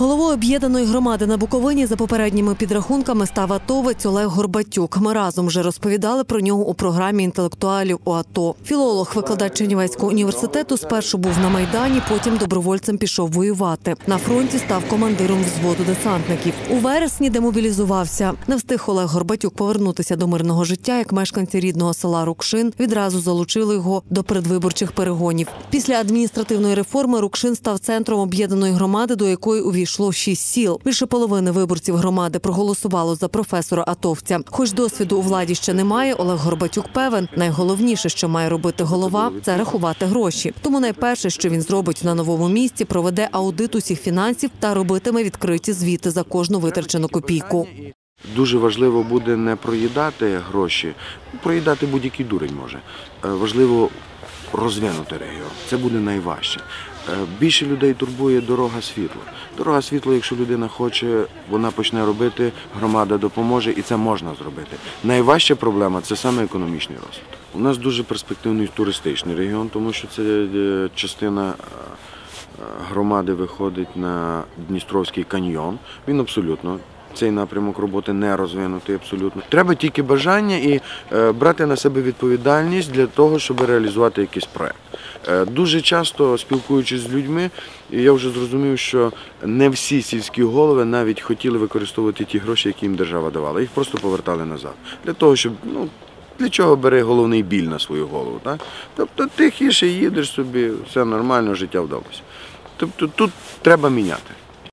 Головою об'єднаної громади на Буковині за попередніми підрахунками став атовець Олег Горбатюк. Ми разом вже розповідали про нього у програмі інтелектуалів у АТО. Філолог, викладач Чернівецького університету, спершу був на майдані, потім добровольцем пішов воювати. На фронті став командиром взводу десантників. У вересні демобілізувався. Не встиг Олег Горбатюк повернутися до мирного життя, як мешканці рідного села Рукшин відразу залучили його до передвиборчих перегонів. Після адміністративної реформи Рукшин став центром об'єднаної громади, до якої увійшло шість сіл. Більше половини виборців громади проголосувало за професора атовця. Хоч досвіду у владі ще немає, Олег Горбатюк певен, найголовніше, що має робити голова, це рахувати гроші. Тому найперше, що він зробить на новому місці, проведе аудит усіх фінансів та робитиме відкриті звіти за кожну витрачену копійку. Дуже важливо буде не проїдати гроші, проїдати будь-який дурень може. Е, Важливо розвинути регіон. Це буде найважче. Е, Більше людей турбує дорога світла. Дорога світла, якщо людина хоче, вона почне робити, громада допоможе, і це можна зробити. Найважча проблема це саме економічний розвиток. У нас дуже перспективний туристичний регіон, тому що це е, частина. громади виходить на Дністровський каньйон. Він абсолютно. Цей напрямок роботи не розвинутий абсолютно. Треба тільки бажання і е, брати на себе відповідальність для того, щоб реалізувати якийсь проект. Е, дуже часто спілкуючись з людьми, я вже зрозумів, що не всі сільські голови навіть хотіли використовувати ті гроші, які їм держава давала. Їх просто повертали назад. Для того, щоб ну. Для чого бери головний біль на свою голову? Так? Тобто тихіше їдеш собі, все нормально, життя вдалося. Тобто тут треба міняти.